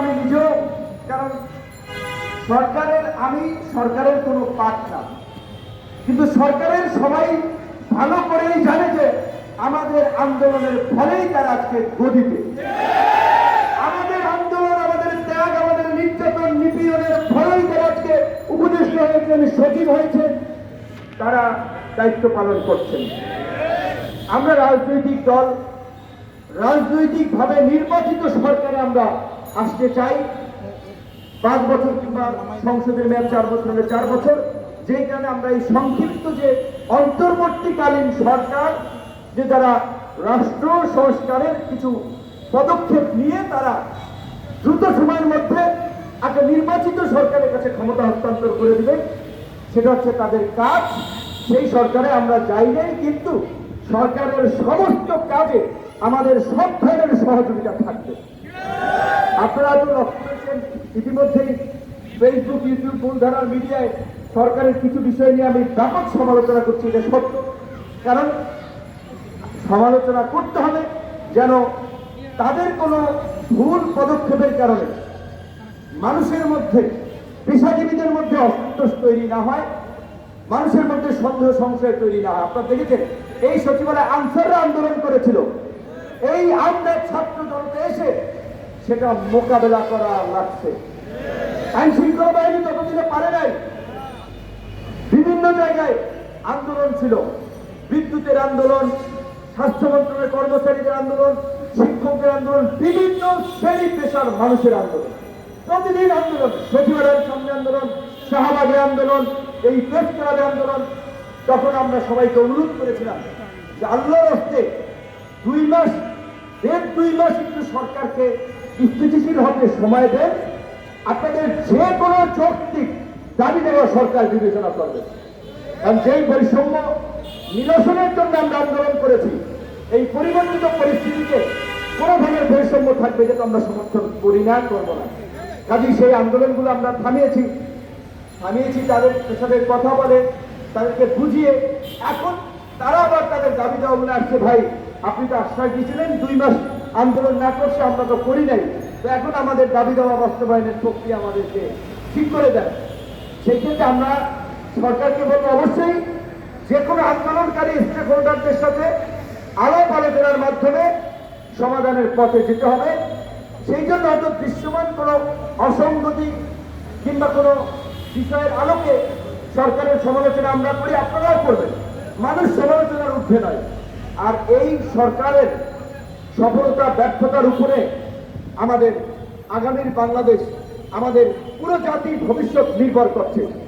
আমি নিজেও, কারণ সরকারের, আমি সরকারের কোনো পাঠ না। কিন্তু সরকারের সবাই ভালো করেই জানে যে আমাদের আন্দোলনের ফলেই তারা আজকে গদিতে আমাদের আন্দোলন, আমাদের ত্যাগ, আমাদের নির্যাতন, নিপীড়নের ফলেই তারা আজকে উপদেষ্টা হয়েছেন, সচিব হয়েছেন। তারা দায়িত্ব পালন করছেন। আমরা রাজনৈতিক দল রাজনৈতিকভাবে নির্বাচিত সরকারে আমরা আসতে চাই। পাঁচ বছর কিংবা সংসদের মেয়াদ চার বছর হলে চার বছর যেই কারণে আমরা এই সংক্ষিপ্ত যে অন্তর্বর্তীকালীন সরকার, যে যারা রাষ্ট্র সংস্কারের কিছু পদক্ষেপ নিয়ে তারা দ্রুত সময়ের মধ্যে একটা নির্বাচিত সরকারের কাছে ক্ষমতা হস্তান্তর করে দিবে, সেটা হচ্ছে তাদের কাজ। সেই সরকারে আমরা যাই নাই, কিন্তু সরকারের সমস্ত কাজে আমাদের সব ধরনের সহযোগিতা থাকবে। আপনারা তো লক্ষ্য করেছেন, ইতিমধ্যেই ফেসবুক ইউটিউব মূলধারার মিডিয়ায় সরকারের কিছু বিষয় নিয়ে আমি ব্যাপক সমালোচনা করছি, এটা সত্য। কারণ সমালোচনা করতে হবে যেন তাদের কোনো ভুল পদক্ষেপের কারণে মানুষের মধ্যে, পেশাজীবীদের মধ্যে অসন্তোষ তৈরি না হয়, মানুষের মধ্যে সন্দেহ সংশয় তৈরি না হয়। আপনারা দেখেছেন? এই সচিবালয় আনসাররা আন্দোলন করেছিল। এই আমদের ছাত্র জনতা এসে সেটা মোকাবেলা করা লাগছে। আইন শৃঙ্খলা বাহিনী ততদিনে পারে নাই। বিভিন্ন জায়গায় আন্দোলন ছিল। বিদ্যুতের আন্দোলন, স্বাস্থ্য মন্ত্রণালয়ের কর্মচারীদের আন্দোলন, শিক্ষকদের আন্দোলন, বিভিন্ন শ্রেণি পেশার মানুষের আন্দোলন। প্রতিদিন আন্দোলন, সচিবালয়ের সামনে আন্দোলন, শাহবাগের আন্দোলন, এই প্রেস ক্লাবে আন্দোলন তখন আমরা সবাইকে অনুরোধ করেছিলাম যে আল্লাহর হস্তে দুই মাস, দেড় দুই মাস একটু সরকারকে স্থিতিশীল হতে সময় দেন। আপনাদের যে কোনো যৌক্তিক দাবি দেওয়া সরকার বিবেচনা করবে। কারণ যেই বৈষম্য নিরসনের জন্য আমরা আন্দোলন করেছি, এই পরিবর্তিত পরিস্থিতিতে কোনো ধরনের বৈষম্য থাকবে যেটা আমরা সমর্থন করি না, করব না। কাজেই সেই আন্দোলনগুলো আমরা থামিয়েছি। থামিয়েছি, তাদের সাথে কথা বলে তাদেরকে বুঝিয়ে এখন তারা আবার তাদের দাবি দেওয়া বলে আসছে, ভাই, আপনি তো আশ্বাস দিয়েছিলেন, দুই মাস আন্দোলন না করছে, আমরা তো করি নাই। তো এখন আমাদের দাবি দেওয়া বাস্তবায়নের প্রক্রিয়া আমাদেরকে ঠিক করে দেন। সেই ক্ষেত্রে আমরা সরকারকে বলব, অবশ্যই যে কোনো আন্দোলনকারী স্টেক হোল্ডারদের সাথে আলাপ আলোচনার মাধ্যমে সমাধানের পথে যেতে হবে। সেই জন্য হয়তো দৃশ্যমান কোনো অসঙ্গতি কিংবা কোনো বিষয়ের আলোকে সরকারের সমালোচনা আমরা করি, আপনারাও করবেন। মানুষ সমালোচনার উঠে নয়। আর এই সরকারের সফলতা, ব্যর্থতার উপরে আমাদের আগামীর বাংলাদেশ, আমাদের পুরো জাতির ভবিষ্যৎ নির্ভর করছে।